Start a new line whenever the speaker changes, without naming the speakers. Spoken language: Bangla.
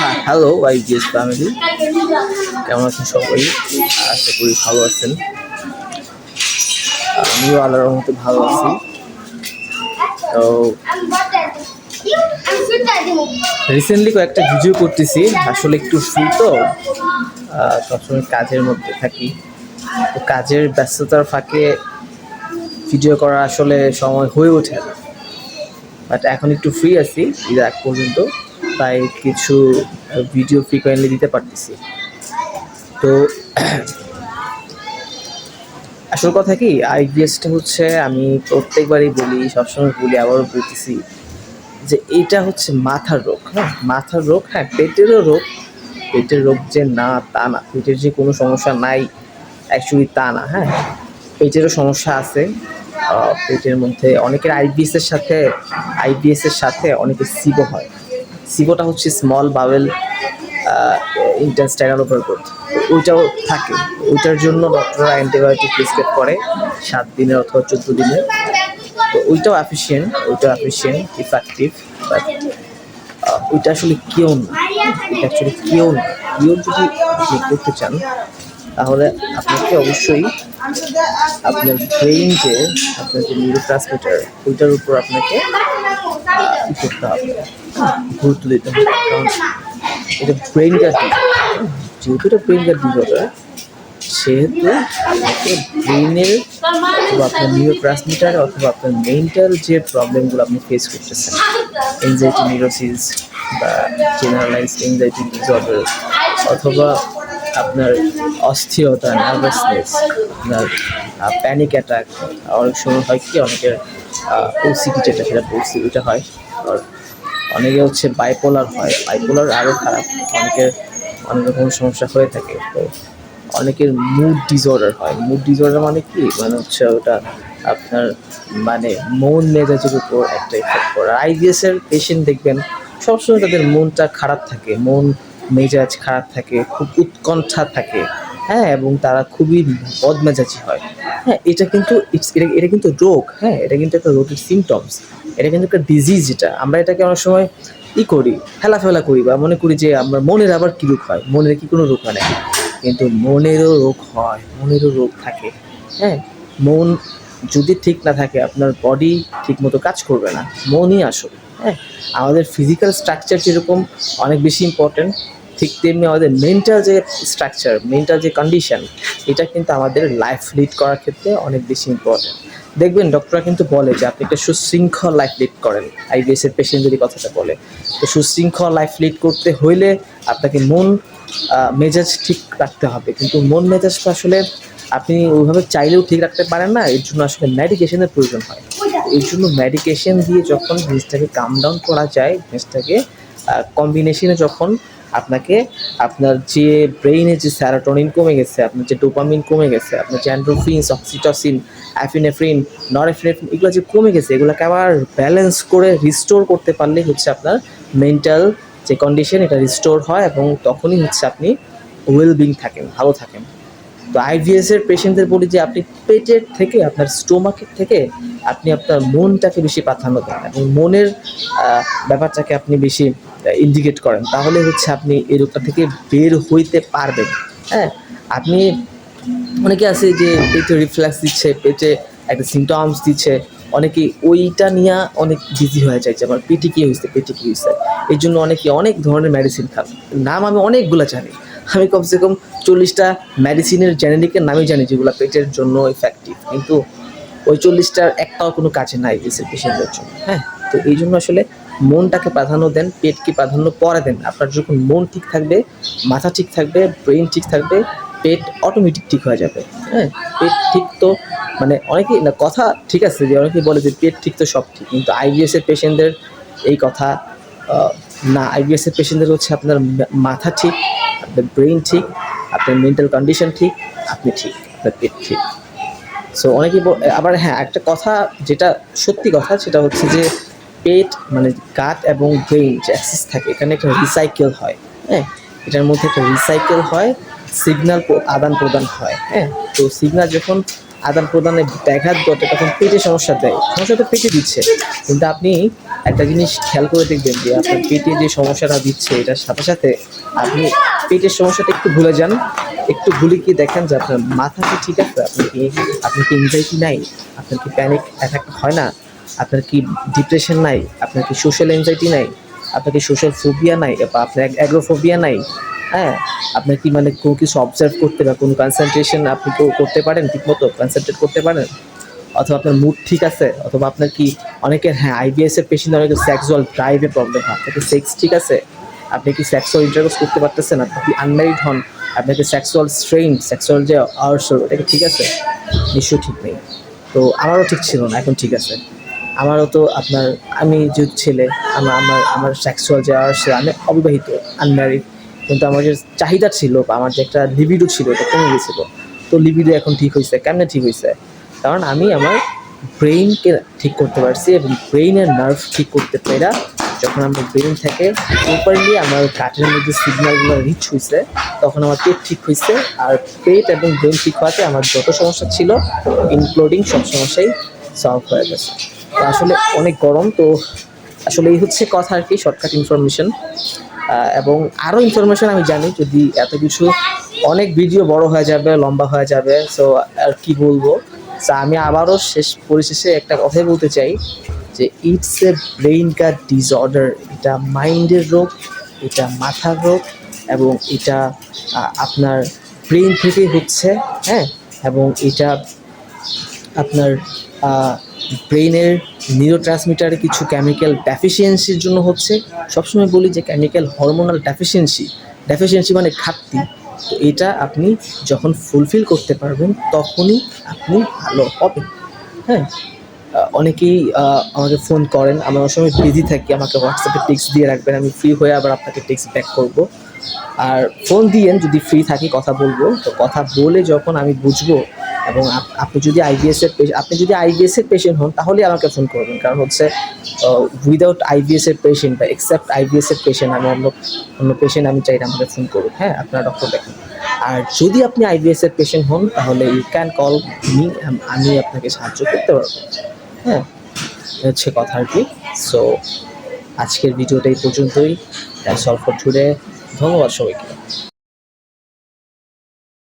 হ্যাঁ হ্যালো ওয়াইজিএস ফ্যামিলি কেমন আছেন সবাই? আশা করি ভালো আছেন। আমিও আল্লাহর রহমতে ভালো আছি। তো রিসেন্টলি কয়েকটা ভিডিও করতেছি। আসলে একটু ফ্রি তো। সবসময় কাজের মধ্যে থাকি। তো কাজের ব্যস্ততার ফাঁকে ভিডিও করা আসলে সময় হয়ে ওঠে না। বাট এখন একটু ফ্রি আছি ঈদ আগ পর্যন্ত। তাই কিছু ভিডিও ফ্রিকোয়েন্টলি দিতে পারতেছি। তো, আসল কথা কি আইবিএসটা হচ্ছে আমি প্রত্যেকবারই বলি, সবসময় বলি, আবারও বলতেছি যে এটা হচ্ছে মাথার রোগ হ্যাঁ? মাথার রোগ হ্যাঁ পেটেরও রোগ, পেটের রোগ যে না, তা না। পেটের যে কোনো সমস্যা নাই অ্যাকচুয়ালি তা না হ্যাঁ? পেটেরও সমস্যা আছে। পেটের মধ্যে অনেকের আইবিএস এর সাথে আইবিএস এর সাথে অনেকের সিবো হয়। সিবোটা হচ্ছে স্মল বাওয়েল ইন্টেস্টাইনাল ওভারগ্রোথ ওইটাও থাকে। ওইটার জন্য ডক্টররা অ্যান্টিবায়োটিক প্রেসক্রাইব করে সাত দিনের অথবা চোদ্দ দিনে তো ওইটাও অ্যাফিসিয়েন্ট ওইটাও অ্যাফিসিয়েন্ট ইফেক্টিভ ওইটা আসলে কেউ না। অ্যাকচুয়ালি কেউ না। কেউ যদি আপনি করতে চান, তাহলে আপনাকে অবশ্যই আপনার ব্রেইন যে, আপনার যে নিউরো ট্রান্সমিটার ওইটার উপর আপনাকে করতে হবে গুরুত্ব দিতে হবে কারণ এটা ব্রেইন গার্ড যেহেতু এটা ব্রেইন গার্ড ডিসঅর্ডার সেহেতু ব্রেইনের অথবা আপনার নিউরো ট্রান্সমিটার অথবা আপনার মেন্টাল যে প্রবলেমগুলো আপনি ফেস করতেছেন এনজাইটি নিউরোসিস বা জেনারেলাইজড এনজাইটি ডিসঅর্ডার অথবা আপনার অস্থিরতা নার্ভাসনেস আপনার প্যানিক অ্যাটাক অনেক সময় হয় কি অনেকের ওসিডি যেটা সেটা ওইটা হয়। আর অনেকে হচ্ছে বাইপোলার হয়। বাইপোলার আরও খারাপ। অনেকের অনেক রকম সমস্যা হয়ে থাকে। তো অনেকের মুড ডিসঅর্ডার হয়। মুড ডিসঅর্ডার মানে কি? মানে হচ্ছে ওটা আপনার মানে মন মেজাজের উপর একটা এফেক্ট করে আইবিএস এর পেশেন্ট দেখবেন, সবসময় তাদের মনটা খারাপ থাকে। মন মেজাজ খারাপ থাকে, খুব উৎকণ্ঠা থাকে হ্যাঁ এবং তারা খুবই বদমেজাজি হয়। হ্যাঁ এটা কিন্তু এটা এটা কিন্তু রোগ হ্যাঁ এটা কিন্তু একটা রোগের সিমটমস এটা কিন্তু একটা ডিজিজ এটা আমরা এটাকে অনেক সময় ই করি ফেলাফেলা করি বা মনে করি যে আমরা মনের আবার কী রোগ হয়, মনের কি কোনো রোগ হয় না কিন্তু মনেরও রোগ হয়, মনেরও রোগ থাকে হ্যাঁ মন যদি ঠিক না থাকে, আপনার বডি ঠিক মতো কাজ করবে না। মনই আসল হ্যাঁ? আমাদের ফিজিক্যাল স্ট্রাকচার যেরকম অনেক বেশি ইম্পর্ট্যান্ট ঠিক তেমনি আমাদের মেন্টাল যে স্ট্রাকচার মেন্টাল যে কন্ডিশন এটা কিন্তু আমাদের লাইফ লিড করার ক্ষেত্রে অনেক বেশি ইম্পর্ট্যান্ট দেখবেন ডক্টররা কিন্তু বলে যে, আপনি একটা সুশৃঙ্খল লাইফ লিড করেন। আইবিএস এর পেশেন্ট যদি কথাটা বলে, তো সুশৃঙ্খল লাইফ লিড করতে হইলে আপনাকে মন মেজাজ ঠিক রাখতে হবে। কিন্তু মন মেজাজটা আসলে আপনি ওইভাবে চাইলেও ঠিক রাখতে পারেন না, এর জন্য আসলে মেডিকেশনের প্রয়োজন হয়। এর জন্য মেডিকেশন দিয়ে যখন জিনিসটাকে কাম ডাউন করা যায়, জিনিসটাকে কম্বিনেশনে যখন আপনাকে আপনার যে ব্রেইনে যে স্যারাটোনিন কমে গেছে, আপনার যে ডোপামিন কমে গেছে, আপনার যে অ্যান্ড্রোফিনস অক্সিটসিন অ্যাফিনেফ্রিন নরএফিনেফ্রিন এগুলো যে কমে গেছে, এগুলোকে আবার ব্যালেন্স করে রিস্টোর করতে পারলে হচ্ছে আপনার মেন্টাল যে কন্ডিশন এটা রিস্টোর হয় এবং তখনই হচ্ছে আপনি ওয়েল বিং থাকেন, ভালো থাকেন। তো আইভিএস এর পেশেন্টদের বলি যে, আপনি পেটের থেকে, আপনার স্টোমাকের থেকে আপনি আপনার মনটাকে বেশি প্রাধান্য দেন এবং মনের ব্যাপারটাকে আপনি বেশি ইন্ডিকেট করেন। তাহলে হচ্ছে আপনি এই রোগটা থেকে বের হইতে পারবেন। হ্যাঁ? আপনি অনেকে আছে যে, পেটে রিফ্লেক্স দিচ্ছে, পেটে একটা সিমটমস দিচ্ছে। অনেকে ওইটা নিয়ে অনেক বিজি হয়ে যায় যে আমার পেটে কী হয়েছে, পেটে কী হয়েছে। এই জন্য অনেকে অনেক ধরনের মেডিসিন খান। নাম আমি অনেকগুলো জানি। আমি কমসে কম চল্লিশটা মেডিসিনের জেনেরিকের নামই জানি যেগুলো পেটের জন্য ইফেক্টিভ কিন্তু ওই চল্লিশটার একটাও কোনো কাজে নাই এসে পেশেন্টের জন্য হ্যাঁ? তো এই জন্য আসলে মনটাকে প্রাধান্য দেন, পেটকে প্রাধান্য পরে দেন। আপনার যখন মন ঠিক থাকবে, মাথা ঠিক থাকবে ব্রেন ঠিক থাকবে, পেট অটোমেটিক ঠিক হয়ে যাবে হ্যাঁ? পেট ঠিক তো মানে অনেকেই না, কথা ঠিক আছে যে অনেকেই বলে যে পেট ঠিক তো সব ঠিক, কিন্তু আইবিএস এর পেশেন্টদের এই কথা না আইবিএস এর পেশেন্টদের হচ্ছে আপনার মাথা ঠিক আপনার ব্রেন ঠিক, আপনার মেন্টাল কন্ডিশন ঠিক, আপনি ঠিক, আপনার পেট ঠিক। সো অনেকে আবার হ্যাঁ একটা কথা যেটা সত্যি কথা সেটা হচ্ছে যে পেট মানে গাত এবং ব্রেইন যে অ্যাক্সেস থাকে, এখানে একটা রিসাইকেল হয় হ্যাঁ? এটার মধ্যে একটা রিসাইকেল হয় সিগনাল আদান প্রদান হয় হ্যাঁ? তো সিগনাল যখন আদান প্রদানে ব্যাঘাত ঘটে তখন পেটে সমস্যা দেয়। সমস্যা তো পেটে দিচ্ছে। কিন্তু আপনি একটা জিনিস খেয়াল করে দেখবেন যে আপনার পেটে যে সমস্যাটা দিচ্ছে, এটার সাথে সাথে আপনি পেটের সমস্যাটা একটু ভুলে যান। একটু ভুলে গিয়ে দেখেন যে আপনার মাথা কি ঠিক আছে? আপনি কি, আপনার কি এনজাইটি নাই? আপনার কি প্যানিক অ্যাটাক হয় না? আপনার কি ডিপ্রেশন নাই? আপনার কি সোশ্যাল এনজাইটি নাই? আপনার কি সোশ্যাল ফোবিয়া নাই? বা আপনার অ্যাগ্রোফোবিয়া নাই? হ্যাঁ আপনার কি মানে কোনো কিছু অবজার্ভ করতে বা কোনো কনসেন্ট্রেশন আপনি করতে পারেন? ঠিকমতো কনসেন্ট্রেট করতে পারেন? অথবা আপনার মুড ঠিক আছে? অথবা আপনার কি অনেকের হ্যাঁ আইবিএস এর পেশেন্ট অনেকের সেক্সুয়াল ড্রাইভে প্রবলেম হয়। আপনার সেক্স ঠিক আছে? আপনি কি সেক্সুয়াল ইন্টারকোর্স করতে পারতেছেন? আপনি কি আনম্যারিড হন? আপনাকে সেক্সুয়াল স্ট্রেইন সেক্সুয়াল যে আওয়ার্স ওটা কি ঠিক আছে? নিশ্চয়ই ঠিক নেই। তো আমারও ঠিক ছিল না, এখন ঠিক আছে। আমারও তো আপনার, আমি যে ছেলে, আমার আমার আমার সেক্সুয়াল যে আওয়ার্স আমি অবিবাহিত আনম্যারিড কিন্তু আমার যে চাহিদা ছিল বা আমার যে একটা লিবিডো ছিল, এটা কমে গেছিল। তো লিবিডো এখন ঠিক হয়েছে কেমনে ঠিক হয়েছে কারণ আমি আমার ব্রেইনকে ঠিক করতে পারছি এবং ব্রেইনের নার্ভ ঠিক করতে পেরা যখন আমার ব্রেইন থেকে প্রপারলি আমার কাঠের মধ্যে সিগনালগুলো রিচ হয়েছে তখন আমার পেট ঠিক হয়েছে আর পেট এবং ব্রেন ঠিক হওয়াতে আমার যত সমস্যা ছিল ইনক্লুডিং সব সমস্যাই সলভ হয়ে গেছে। তো আসলে অনেক গরম, তো আসলে এই হচ্ছে কথা আর কি শর্টকাট ইনফরমেশন এবং আরও ইনফরমেশন আমি জানি যদি এত কিছু, অনেক ভিডিও বড় হয়ে যাবে, লম্বা হয়ে যাবে সো আর কি বলব? তা আমি আবারও শেষ পরিশেষে একটা কথাই বলতে চাই যে it's a brain car disorder এটা মাইন্ডের রোগ, এটা মাথার রোগ, এবং এটা আপনার ব্রেইন থেকেই হচ্ছে হ্যাঁ? এবং এটা আপনার ব্রেইনের নিউরো ট্রান্সমিটারে কিছু কেমিক্যাল ডেফিসিয়েন্সির জন্য হচ্ছে। সবসময় বলি যে কেমিক্যাল হরমোনাল ডেফিসিয়েন্সি ডেফিসিয়েন্সি মানে ঘাটতি। তো এটা আপনি যখন ফুলফিল করতে পারবেন, তখনই আপনি ভালো হবেন। হ্যাঁ? অনেকেই আমাকে ফোন করেন। আমি অনেক সময় বিজি থাকি। আমাকে হোয়াটসঅ্যাপে টেক্সট দিয়ে রাখবেন। আমি ফ্রি হয়ে আবার আপনাকে টেক্সট ব্যাক করব। আর ফোন দিয়েন যদি ফ্রি থাকি, কথা বলব। তো কথা বলে যখন আমি বুঝব এবং আপনি যদি আইবিএস এর পেশেন্ট আপনি যদি আইবিএস এর পেশেন্ট হন তাহলে আমাকে ফোন করবেন। কারণ হচ্ছে উইদাউট আইবিএস এর পেশেন্ট বা এক্সেপ্ট আইবিএস এর পেশেন্ট আমি অন্য অন্য পেশেন্ট আমি চাই আমাকে ফোন করুন। হ্যাঁ আপনারা ডক্টর দেখেন। আর যদি আপনি আইবিএস এর পেশেন্ট হন, তাহলে ইউ ক্যান কল মি আমি আপনাকে সাহায্য করতে পারব। হ্যাঁ হচ্ছে কথা আর কি। সো আজকের ভিডিওটা এই পর্যন্তই। সলভ ফর টুডে ধন্যবাদ সবাইকে।